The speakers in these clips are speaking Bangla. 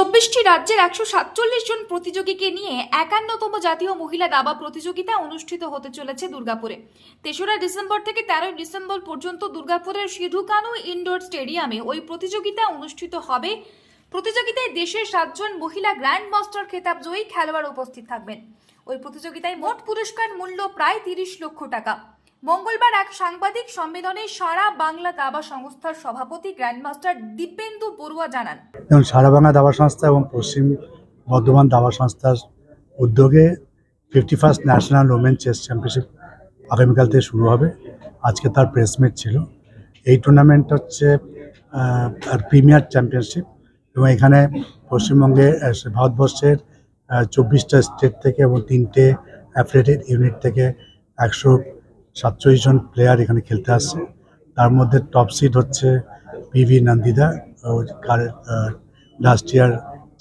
চব্বিশটি রাজ্যের একশো সাতচল্লিশ জন প্রতিযোগীকে নিয়ে একান্নতম জাতীয় মহিলা দাবা প্রতিযোগিতা অনুষ্ঠিত হতে চলেছে দুর্গাপুরে। তেসরা ডিসেম্বর থেকে তেরোই ডিসেম্বর পর্যন্ত দুর্গাপুরের সিধু কানু ইনডোর স্টেডিয়ামে ওই প্রতিযোগিতা অনুষ্ঠিত হবে। প্রতিযোগিতায় দেশের সাতজন মহিলা গ্র্যান্ড মাস্টার খেতাব জয়ী খেলোয়াড় উপস্থিত থাকবেন। ওই প্রতিযোগিতায় মোট পুরস্কার মূল্য প্রায় তিরিশ লক্ষ টাকা। মঙ্গলবার এক সাংবাদিক সম্মেলনে সারা বাংলা দাবা সংস্থার সভাপতি গ্র্যান্ডমাস্টার দীপেন্দু বড়ুয়া জানান। যেমন সারা বাংলা দাবা সংস্থা এবং পশ্চিম বর্ধমান দাবা সংস্থার উদ্যোগে fifty first national women chess championship আগামীকাল থেকে শুরু হবে। আজকে তার প্রেস মিট ছিল। এই টুর্নামেন্ট হচ্ছে প্রিমিয়ার চ্যাম্পিয়নশিপ এবং এখানে পশ্চিমবঙ্গে ভারতবর্ষের চব্বিশটা স্টেট থেকে এবং তিনটে অ্যাফিলেটেড ইউনিট থেকে একশো সাতচল্লিশ জন প্লেয়ার এখানে খেলতে আসছে। তার মধ্যে টপ সিড হচ্ছে PV Nandhidha last year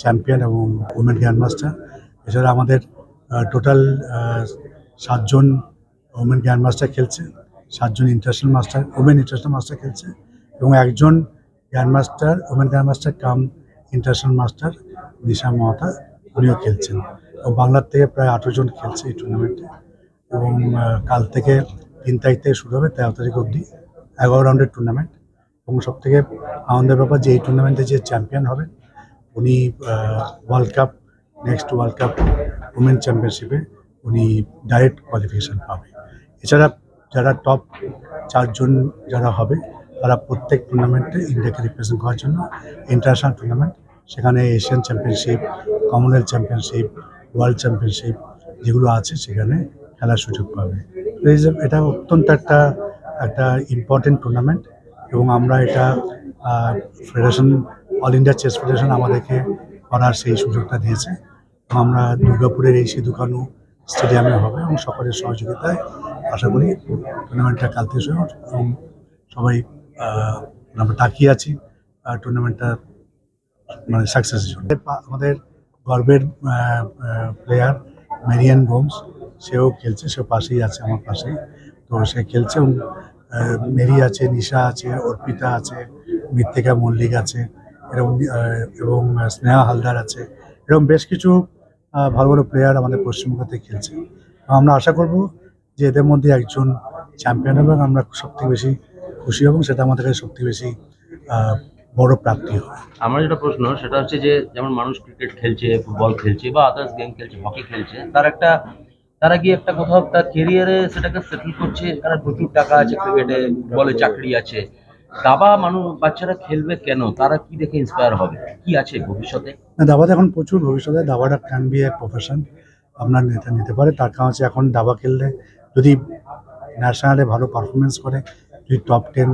champion এবং উমেন গ্র্যান্ডমাস্টার এছাড়া আমাদের টোটাল সাতজন ওমেন গ্র্যান্ডমাস্টার খেলছে, সাতজন international master women international master খেলছে এবং একজন grandmaster women grandmaster cum international master Nisha Mohota, উনিও খেলছেন। এবং বাংলার থেকে প্রায় আঠেরো জন খেলছে এই টুর্নামেন্টে এবং কাল থেকে তিন তারিখ থেকে শুরু হবে, তেরো তারিখ অবধি, এগারো রাউন্ডের টুর্নামেন্ট এবং সব থেকে আনন্দের ব্যাপার যে এই টুর্নামেন্টে যে চ্যাম্পিয়ন হবে, উনি world cup next world cup women চ্যাম্পিয়নশিপে উনি ডাইরেক্ট কোয়ালিফিকেশান পাবে। এছাড়া যারা টপ চারজন যারা হবে, তারা প্রত্যেক টুর্নামেন্টে ইন্ডিয়াকে রিপ্রেজেন্ট করার জন্য ইন্টারন্যাশনাল টুর্নামেন্ট সেখানে Asian championship Commonwealth championship world championship যেগুলো আছে, সেখানে খেলার সুযোগ পাবে। এটা অত্যন্ত একটা একটা ইম্পর্টেন্ট টুর্নামেন্ট এবং আমরা এটা federation all India chess federation আমাদেরকে করার সেই সুযোগটা দিয়েছে। আমরা দুর্গাপুরের এই সিধু কানু স্টেডিয়ামে হবে এবং সকলের সহযোগিতায় আশা করি টুর্নামেন্টটা কাল থেকে শুরু এবং সবাই আমরা তাকিয়ে আছি টুর্নামেন্টটা মানে সাকসেসের জন্য। আমাদের গর্বের প্লেয়ার মেরিয়ান গোমস সেও খেলছে, সে পাশেই আছে, আমার পাশেই। তো সে খেলছে মেরি আছে, নিশা আছে, অর্পিতা আছে, মৃত্তিকা মল্লিক আছে এরকম এবং স্নেহা হালদার আছে। এরকম বেশ কিছু ভালো ভালো প্লেয়ার আমাদের পশ্চিমবঙ্গতে খেলছে। আমরা আশা করব যে এদের মধ্যে একজন চ্যাম্পিয়ন হবে আমরা সব থেকে বেশি খুশি হব সেটা আমাদের কাছে সব থেকে বেশি বড় প্রাপ্তি হবে। আমার যেটা প্রশ্ন, সেটা হচ্ছে যে যেমন মানুষ ক্রিকেট খেলছে ফুটবল খেলছে বা আদার্স গেম খেলছে হকি খেলছে, তার একটা তারা গিয়ে একটা কোথাও তার কেরিয়ারে সেটাকে সেটেল করছে এখানে প্রচুর টাকা আছে ক্রিকেটে ফুটবলে চাকরি আছে। দাবা মানুষ বাচ্চারা খেলবে কেন? তারা কি দেখে ইন্সপায়ার হবে? কি আছে ভবিষ্যতে? দাবাতে এখন প্রচুর ভবিষ্যতে দাবাটা ক্যান বি এক প্রফেশন আপনার নেতা নিতে পারে, তার কারণ হচ্ছে এখন দাবা খেললে যদি ন্যাশনালে ভালো পারফরমেন্স করে, যদি টপ টেন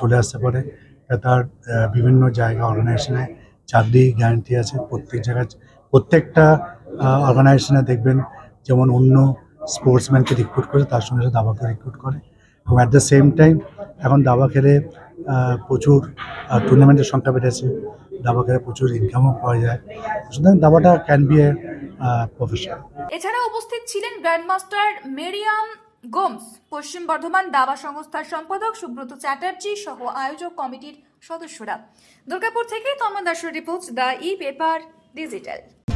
চলে আসতে পারে তার বিভিন্ন জায়গা অর্গানাইজেশনে চাকরি গ্যারান্টি আছে। প্রত্যেক জায়গায়, প্রত্যেকটা অর্গানাইজেশনে দেখবেন যেমন অন্য স্পোর্টসম্যানকে রিক্রুট করে, তার সঙ্গে সাথে দাবাকে রিক্রুট করে। এবং অ্যাট দ্য সেম টাইম এখন দাবা খেলে প্রচুর টুর্নামেন্টের সংখ্যা বেড়েছে। দাবা খেলে প্রচুর ইনকামও পাওয়া যায়। সুতরাং দাবাটা ক্যান বি এ প্রফেশন এছাড়া উপস্থিত ছিলেন গ্র্যান্ডমাস্টার মেরিয়াম গোমস পশ্চিম বর্ধমান দাবা সংস্থার সম্পাদক সুব্রত চ্যাটার্জি সহ আয়োজক কমিটির সদস্যরা। দুর্গাপুর থেকে তমন দাসের report the E paper digital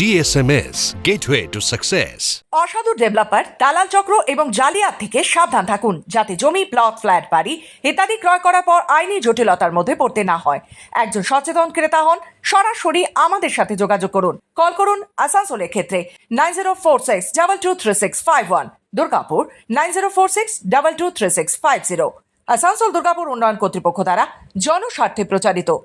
DSMS, gateway to success. অসাধু ডেভেলপার দালাল চক্র এবং জালিয়াত থেকে সাবধান থাকুন যাতে জমি প্লট ফ্ল্যাট বাড়ি ইত্যাদি ক্রয় করার পর আইনি জটিলতার মধ্যে পড়তে না হয়। একজন সচেতন ক্রেতা হন সরাসরি আমাদের সাথে যোগাযোগ করুন। কল করুন আসানসোলের ক্ষেত্রে nine zero four six double two three six five one Durgapur nine zero four six double two three six five zero. Asansol Durgapur উন্নয়ন কর্তৃপক্ষ দ্বারা জনস্বার্থে প্রচারিত।